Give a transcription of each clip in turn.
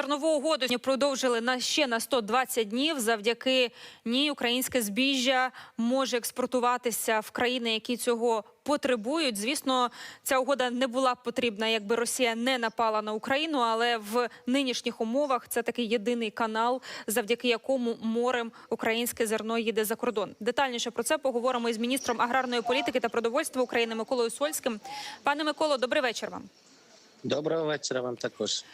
Зернову угоду продовжили на ще на 120 днів. Завдяки ній українське збіжжя може експортуватися в країни, які цього потребують. Звісно, ця угода не була б потрібна, якби Росія не напала на Україну. Але в нинішніх умовах це такий єдиний канал, завдяки якому морем українське зерно їде за кордон. Детальніше про це поговоримо із міністром аграрної політики та продовольства України Миколою Сольським. Пане Миколо, добрий вечір вам. Доброго вечора вам також.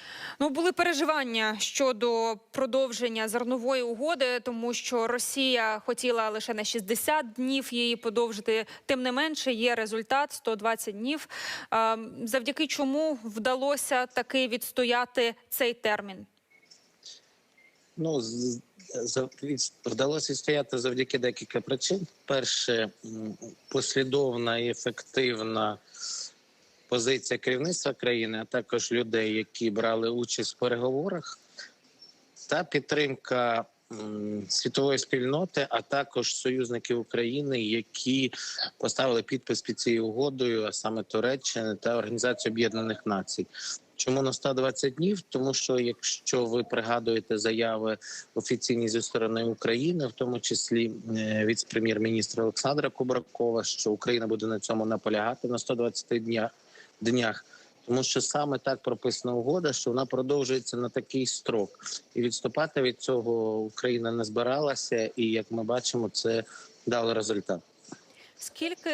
Ну були переживання щодо продовження зернової угоди, тому що Росія хотіла лише на 60 днів її подовжити. Тим не менше, є результат 120 днів. Завдяки чому вдалося таки відстояти цей термін? Ну вдалося відстояти завдяки декілька причин. Перше, послідовна і ефективна позиція керівництва країни, а також людей, які брали участь в переговорах, та підтримка світової спільноти, а також союзників України, які поставили підпис під цією угодою, а саме Туреччини та Організацію Об'єднаних Націй. Чому на 120 днів? Тому що якщо ви пригадуєте заяви офіційні зі сторони України, в тому числі е, віце-прем'єр-міністра Олександра Кубракова, що Україна буде на цьому наполягати на 120 днях днях. Тому що саме так прописана угода, що вона продовжується на такий строк, і відступати від цього Україна не збиралася, і як ми бачимо, це дало результат. Скільки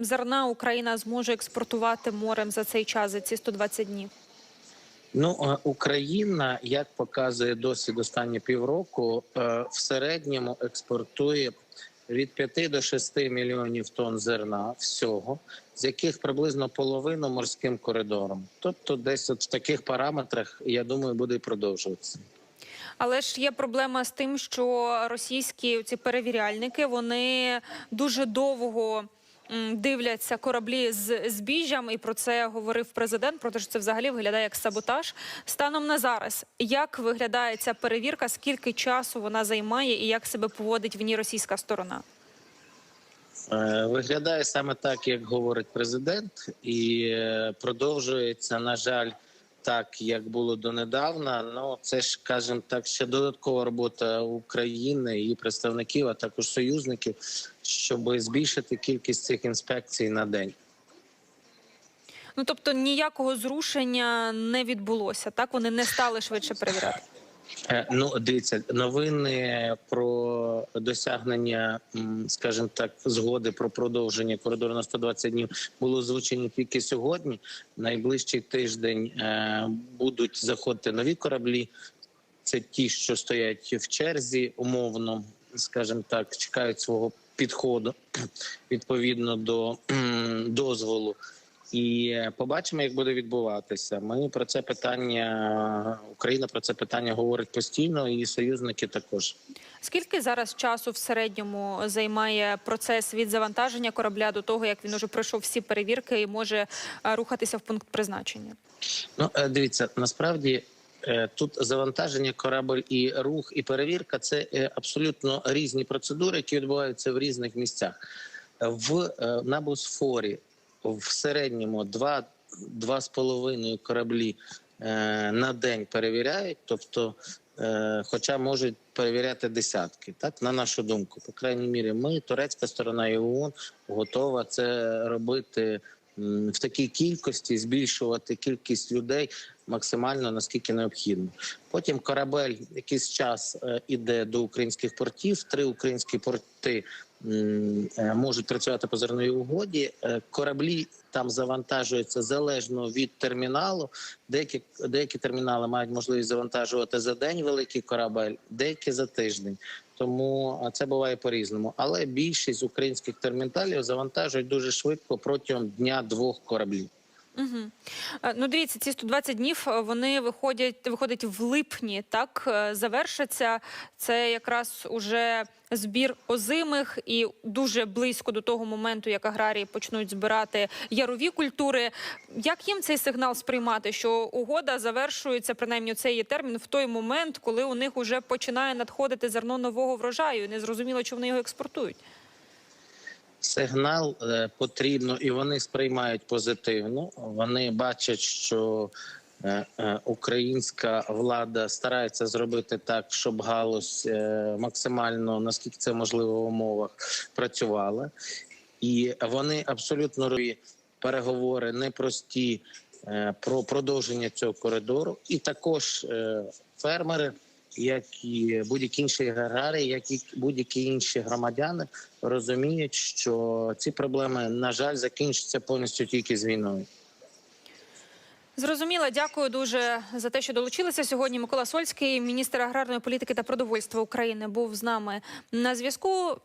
зерна Україна зможе експортувати морем за цей час, за ці 120 днів? Ну Україна, як показує досвід останні півроку, е, в середньому експортує від 5 до 6 мільйонів тонн зерна всього, з яких приблизно половину морським коридором. Тобто, десь от в таких параметрах, я думаю, буде і продовжуватися. Але ж є проблема з тим, що російські ці перевіряльники вони дуже довго дивляться кораблі з збіжжям, і про це говорив президент. Про те, що це взагалі виглядає як саботаж. Станом на зараз, як виглядає ця перевірка, скільки часу вона займає, і як себе поводить в ній російська сторона? Е, Виглядає саме так, як говорить президент, і е, продовжується, на жаль, так, як було донедавна. Ну це ж кажемо так, ще додаткова робота України і представників, а також союзників, щоб збільшити кількість цих інспекцій на день. Ну тобто ніякого зрушення не відбулося. Так вони не стали швидше перевіряти. Е, Ну, дивіться, новини про досягнення, скажімо так, згоди про продовження коридору на 120 днів було озвучені тільки сьогодні. Найближчий тиждень е, будуть заходити нові кораблі. Це ті, що стоять в черзі, умовно, скажімо так, чекають свого підходу відповідно до дозволу. І побачимо, як буде відбуватися. Ми про це питання Україна про це питання говорить постійно, і союзники також. Скільки зараз часу в середньому займає процес від завантаження корабля до того, як він уже пройшов всі перевірки і може е, рухатися в пункт призначення? Ну е, дивіться, насправді тут завантаження корабль і рух, і перевірка це е, абсолютно різні процедури, які відбуваються в різних місцях. В е, на Босфорі в середньому два, два з половиною кораблі е, на день перевіряють, тобто. е, Хоча можуть перевіряти десятки, так на нашу думку, по крайній мірі, ми, турецька сторона і ООН, готова це робити в такій кількості, збільшувати кількість людей максимально наскільки необхідно. Потім корабель якийсь час е, іде до українських портів. Три українські порти е, можуть працювати по зерновій угоді. Е, Кораблі там завантажуються залежно від терміналу. Деякі деякі термінали мають можливість завантажувати за день великий корабель, деякі за тиждень. Тому це буває по-різному. Але більшість українських терміналів завантажують дуже швидко протягом дня-двох кораблів. Угу. Ну, дивіться, ці 120 днів е, вони виходять виходять в липні. Так е, завершаться. Це якраз уже збір озимих і дуже близько до того моменту, як аграрії почнуть збирати ярові культури. Як їм цей сигнал сприймати, що угода завершується, принаймні цей її термін в той момент, коли у них вже починає надходити зерно нового врожаю, і не зрозуміло, чи вони його експортують. Сигнал е, потрібно, і вони сприймають позитивно. Вони бачать, що е, е, українська влада старається зробити так, щоб галузь максимально наскільки це можливо в умовах працювала, і вони абсолютно робі переговори непрості про продовження цього коридору, і також фермери. Як і будь-які інші аграрії, як і будь-які інші громадяни розуміють, що ці проблеми на жаль закінчаться повністю тільки з війною. Зрозуміло, дякую дуже за те, що долучилися сьогодні. Микола Сольський, міністр аграрної політики та продовольства України, був з нами на зв'язку.